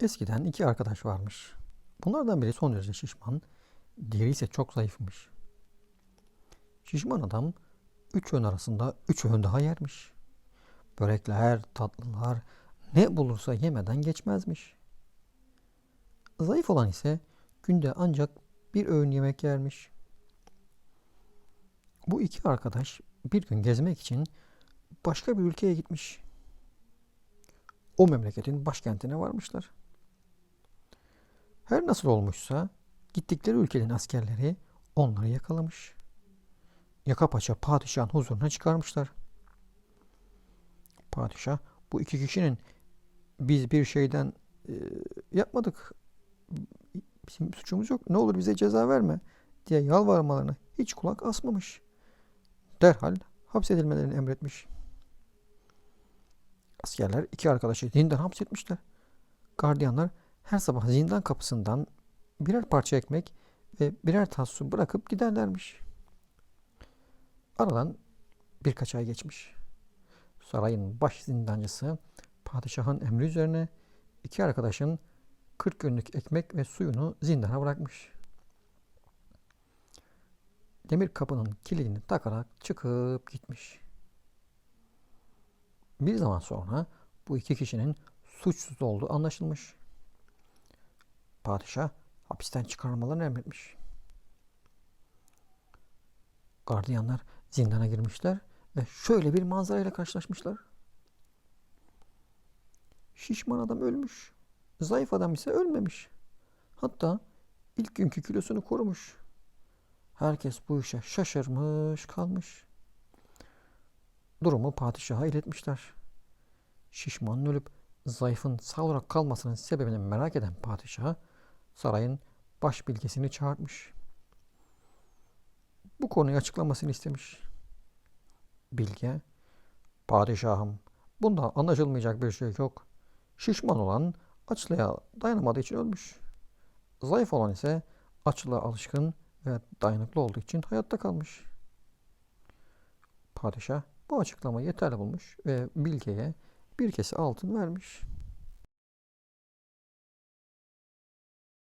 Eskiden iki arkadaş varmış. Bunlardan biri son derece şişman, diğeri ise çok zayıfmış. Şişman adam üç öğün arasında üç öğün daha yermiş. Börekler, tatlılar, ne bulursa yemeden geçmezmiş. Zayıf olan ise günde ancak bir öğün yemek yermiş. Bu iki arkadaş bir gün gezmek için başka bir ülkeye gitmiş. O memleketin başkentine varmışlar. Her nasıl olmuşsa gittikleri ülkenin askerleri onları yakalamış. Yaka paça padişahın huzuruna çıkarmışlar. Padişah bu iki kişinin biz bir şeyden e, yapmadık. Bizim suçumuz yok. Ne olur bize ceza verme diye yalvarmalarına hiç kulak asmamış. Derhal hapsedilmelerini emretmiş. Askerler iki arkadaşı zindan hapsetmişler. Gardiyanlar her sabah zindan kapısından birer parça ekmek ve birer tas su bırakıp giderlermiş. Aradan birkaç ay geçmiş. Sarayın baş zindancısı padişahın emri üzerine iki arkadaşın 40 günlük ekmek ve suyunu zindana bırakmış. Demir kapının kilidini takarak çıkıp gitmiş. Bir zaman sonra bu iki kişinin suçsuz olduğu anlaşılmış. Padişah hapisten çıkarmalarını emretmiş. Gardiyanlar zindana girmişler ve şöyle bir manzarayla karşılaşmışlar. Şişman adam ölmüş. Zayıf adam ise ölmemiş. Hatta ilk günkü kilosunu korumuş. Herkes bu işe şaşırmış kalmış. Durumu padişaha iletmişler. Şişmanın ölüp zayıfın sağ olarak kalmasının sebebini merak eden padişah sarayın baş bilgesini çağırmış. Bu konuyu açıklamasını istemiş. Bilge, padişahım bunda anlaşılmayacak bir şey yok. Şişman olan açlığa dayanamadığı için ölmüş. Zayıf olan ise açlığa alışkın ve dayanıklı olduğu için hayatta kalmış. Padişah bu açıklamayı yeterli bulmuş ve Bilge'ye bir kese altın vermiş.